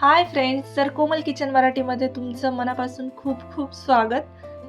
Hi friends तर कोमल kitchen मराठीमध्ये तुमचं मनापासून खूप खूप स्वागत.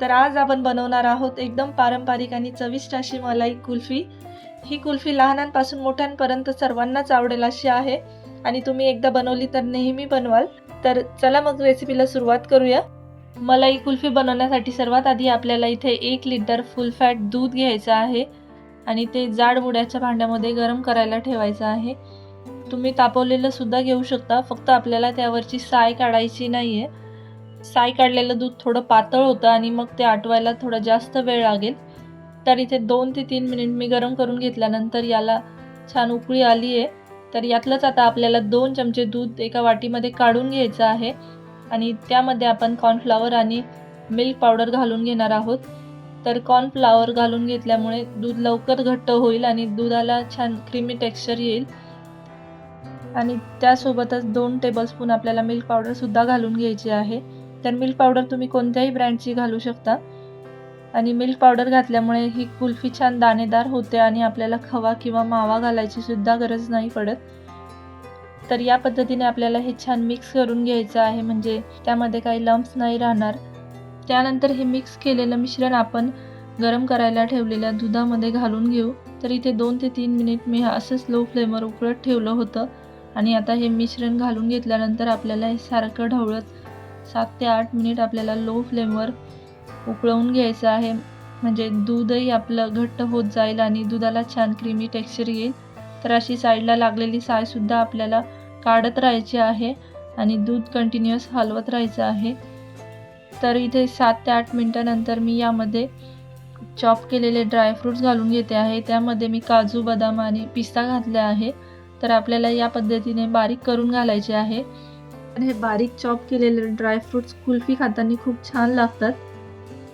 तर आज आपण बनवणार आहोत एकदम पारंपरिक आणि चविष्ट अशी मलाई कुल्फी. ही कुल्फी लहानांपासून मोठ्यांपर्यंत सर्वांनाच आवडेल अशी आहे आणि तुम्ही एकदा बनवली तर नेहमी बनवाल. तर चला मग रेसिपीला सुरुवात करूया. मलाई कुल्फी बनवण्यासाठी सर्वात आधी आपल्याला इथे एक लिटर फुल फॅट दूध घ्यायचं आहे आणि ते जाड मुड्याच्या भांड्यामध्ये गरम करायला ठेवायचं आहे. तुम्ही तापवलेलं सुद्धा घेऊ शकता. फक्त आपल्याला त्यावरची साय काढायची नाही आहे साय काढलेलं दूध थोडं पातळ होतं आणि मग ते आटवायला थोडा जास्त वेळ लागेल. तर इथे दोन ते तीन मिनिट मी गरम करून घेतल्यानंतर याला छान उकळी आली आहे तर यातलंच आता आपल्याला दोन चमचे दूध एका वाटीमध्ये काढून घ्यायचं आहे. आणि त्यामध्ये आपण कॉर्नफ्लावर आणि मिल्क पावडर घालून घेणार आहोत. तर कॉर्नफ्लावर घालून घेतल्यामुळे दूध लवकर घट्ट होईल आणि दुधाला छान क्रीमी टेक्स्चर येईल. आणि त्यासोबतच दोन टेबलस्पून आपल्याला मिल्क पावडरसुद्धा घालून घ्यायची आहे. तर मिल्क पावडर तुम्ही कोणत्याही ब्रँडची घालू शकता. आणि मिल्क पावडर घातल्यामुळे ही कुल्फी छान दाणेदार होते आणि आपल्याला खवा किंवा मावा घालायची सुद्धा गरज नाही पडत. तर या पद्धतीने आपल्याला हे छान मिक्स करून घ्यायचं आहे. म्हणजे त्यामध्ये काही लम्प्स नाही राहणार. त्यानंतर हे मिक्स केलेलं मिश्रण आपण गरम करायला ठेवलेल्या दुधामध्ये घालून घेऊ. तर इथे दोन ते तीन मिनिट मी असंच लो फ्लेमवर उकळत ठेवलं होतं. आणि आता हे मिश्रण घालून घेतल्यानंतर आपल्याला हे सारखं ढवळत सात ते आठ मिनिट आपल्याला लो फ्लेमवर उकळवून घ्यायचं आहे. म्हणजे दूधही आपलं घट्ट होत जाईल आणि दुधाला छान क्रीमी टेक्स्चर येईल. तर अशी साईडला लागलेली सायसुद्धा आपल्याला काढत राहायची आहे आणि दूध कंटिन्युअस हलवत राहायचं आहे. तर इथे सात ते आठ मिनटानंतर मी यामध्ये चॉप केलेले ड्रायफ्रूट्स घालून घेते आहे. त्यामध्ये मी काजू बदाम आणि पिस्ता घातला आहे. तर आपल्याला या पद्धतीने बारीक करून घालायचे आहे. आणि हे बारीक चॉप केलेले ड्रायफ्रूट्स कुल्फी खाताना खूप छान लागतात.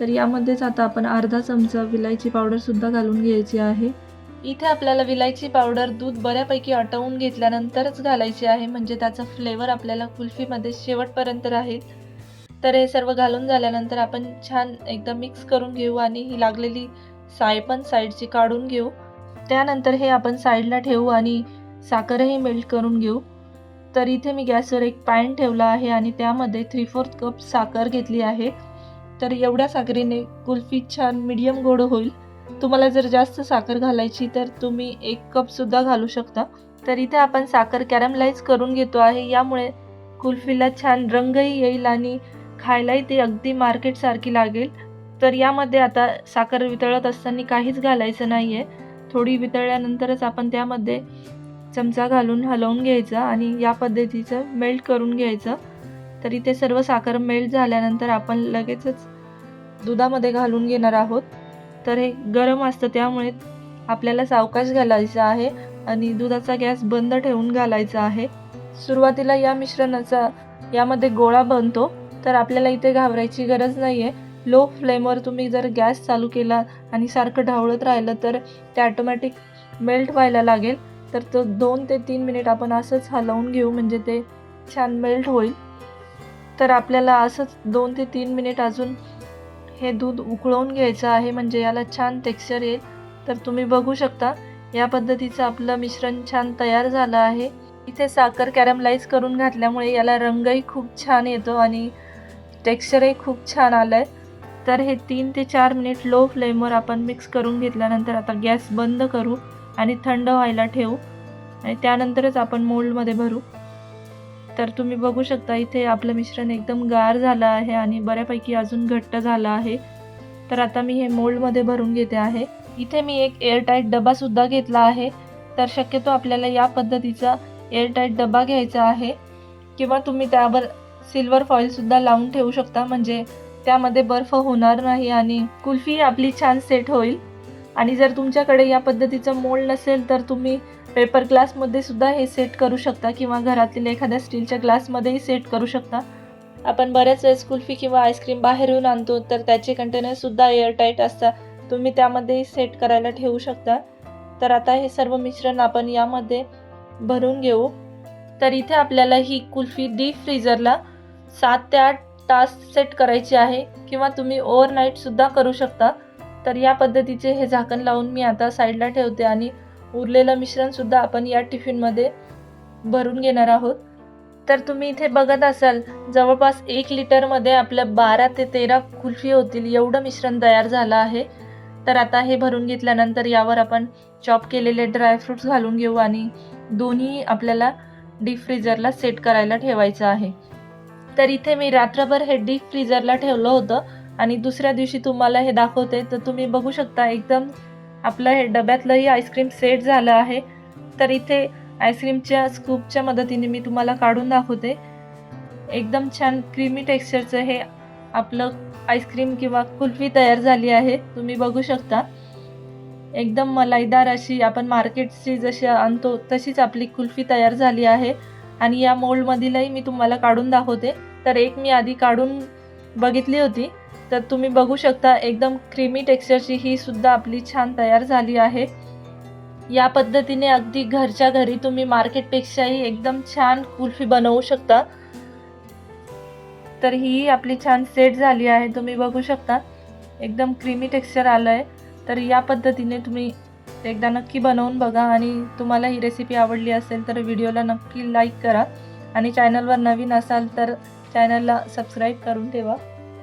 तर यामध्येच आता आपण अर्धा चमचा विलायची पावडरसुद्धा घालून घ्यायची आहे. इथे आपल्याला विलायची पावडर दूध बऱ्यापैकी आटवून घेतल्यानंतरच घालायची आहे. म्हणजे त्याचा फ्लेवर आपल्याला कुल्फीमध्ये शेवटपर्यंत राहील. तर हे सर्व घालून झाल्यानंतर आपण छान एकदा मिक्स करून घेऊ आणि ही लागलेली साय पण साईडची काढून घेऊ. त्यानंतर हे आपण साईडला ठेवू आणि साखरही मेल्ट करून घेऊ. तर इथे मी गॅसवर एक पॅन ठेवला आहे आणि त्यामध्ये थ्री फोर्थ कप साखर घेतली आहे. तर एवढ्या साखरेने कुल्फी छान मीडियम गोड होईल. तुम्हाला जर जास्त साखर घालायची तर तुम्ही एक कपसुद्धा घालू शकता. तर इथे आपण साखर कॅरमलाइज करून घेतो आहे. यामुळे कुल्फीला छान रंगही येईल आणि खायलाही ते अगदी मार्केटसारखी लागेल. तर यामध्ये आता साखर वितळत असताना काहीच घालायचं नाही आहे थोडी वितळल्यानंतरच आपण त्यामध्ये चमचा घालून हलवून घ्यायचा आणि या पद्धतीचं मेल्ट करून घ्यायचं. तर इथे सर्व साखर मेल्ट झाल्यानंतर आपण लगेचच दुधामध्ये घालून घेणार आहोत. तर हे गरम असतं त्यामुळे आपल्याला सावकाश घालायचं आहे आणि दुधाचा गॅस बंद ठेवून घालायचा आहे. सुरुवातीला या मिश्रणाचा यामध्ये गोळा बनतो तर आपल्याला इथे घाबरायची गरज नाही आहे लो फ्लेमवर तुम्ही जर गॅस चालू केला आणि सारखं ढवळत राहिलं तर ते ॲटोमॅटिक मेल्ट व्हायला लागेल. तर तो दोन ते तीन मिनिट आपण असंच हलवून घेऊ म्हणजे ते छान मेल्ट होईल. तर आपल्याला असंच दोन ते तीन मिनिट अजून हे दूध उकळवून घ्यायचं आहे म्हणजे याला छान टेक्स्चर येईल. तर तुम्ही बघू शकता या पद्धतीचं आपलं मिश्रण छान तयार झालं आहे. इथे साखर कॅरमलाइज करून घातल्यामुळे याला रंगही खूप छान येतो आणि टेक्स्चरही खूप छान आलं आहे तर हे तीन ते चार मिनिट लो फ्लेमवर आपण मिक्स करून घेतल्यानंतर आता गॅस बंद करू. आणि थंड व्हायला ठेवू आणि त्यानंतरच आपण मोल्डमध्ये भरू. तर तुम्ही बघू शकता इथे आपलं मिश्रण एकदम गार झालं आहे आणि बऱ्यापैकी अजून घट्ट झालं आहे. तर आता मी हे मोल्डमध्ये भरून घेते आहे. इथे मी एक एअरटाईट डबासुद्धा घेतला आहे. तर शक्यतो आपल्याला या पद्धतीचा एअरटाईट डबा घ्यायचा आहे. किंवा तुम्ही त्यावर सिल्वर फॉईलसुद्धा लावून ठेवू शकता. म्हणजे त्यामध्ये बर्फ होणार नाही आणि कुल्फी आपली छान सेट होईल. आणि जर तुमच्याकडे या पद्धतीचं मोल्ड नसेल तर तुम्ही पेपर ग्लासमध्ये सुद्धा हे सेट करू शकता किंवा घरातील एखाद्या स्टीलच्या ग्लासमध्येही सेट करू शकता. आपण बऱ्याच वेळेस कुल्फी किंवा आईस्क्रीम बाहेरून आणतो तर त्याचे कंटेनरसुद्धा एअरटाईट असतात. तुम्ही त्यामध्येही सेट करायला ठेवू शकता. तर आता हे सर्व मिश्रण आपण यामध्ये भरून घेऊ. तर इथे आपल्याला ही कुल्फी डीप फ्रीजरला सात ते आठ तास सेट करायची आहे किंवा तुम्ही ओव्हरनाईटसुद्धा करू शकता. तर या पद्धतीचे हे झाकण लावून मी आता साईडला ठेवते आणि उरलेलं मिश्रणसुद्धा आपण या टिफिनमध्ये भरून घेणार आहोत. तर तुम्ही इथे बघत असाल जवळपास एक लिटरमध्ये आपल्या बारा ते तेरा कुल्फी होतील एवढं मिश्रण तयार झालं आहे. तर आता हे भरून घेतल्यानंतर यावर आपण चॉप केलेले ड्रायफ्रूट्स घालून घेऊ आणि दोन्ही आपल्याला डीप फ्रीजरला सेट करायला ठेवायचं आहे. तर इथे मी रात्रभर हे डीप फ्रीजरला ठेवलं होतं. आणि दुसऱ्या दिवशी तुम्हाला हे दाखवते तर तुम्ही बघू शकता एकदम आपलं हे डब्यातलंही आईस्क्रीम सेट झालं आहे. तर इथे आईस्क्रीमच्या स्कूपच्या मदतीने मी तुम्हाला काढून दाखवते. एकदम छान क्रीमी टेक्स्चरचं हे आपलं आईस्क्रीम किंवा कुल्फी तयार झाली आहे तुम्ही बघू शकता. एकदम मलाईदार अशी आपण मार्केटची जशी आणतो तशीच आपली कुल्फी तयार झाली आहे. आणि या मोल्डमधीलही मी तुम्हाला काढून दाखवते. तर एक मी आधी काढून बघितली होती. तर तुम्ही बघू शकता एकदम क्रीमी टेक्स्चरची ही सुद्धा आपली छान तयार झाली आहे. या पद्धतीने अगदी घरच्या घरी तुम्ही मार्केटपेक्षाही एकदम छान कुल्फी बनवू शकता. तर ही आपली छान सेट झाली आहे तुम्ही बघू शकता. एकदम क्रीमी टेक्स्चर आलं आहे तर या पद्धतीने तुम्ही एकदा नक्की बनवून बघा आणि तुम्हाला ही रेसिपी आवडली असेल तर व्हिडिओला नक्की लाईक करा. आणि चॅनलवर नवीन असाल तर चॅनलला सबस्क्राईब करून ठेवा.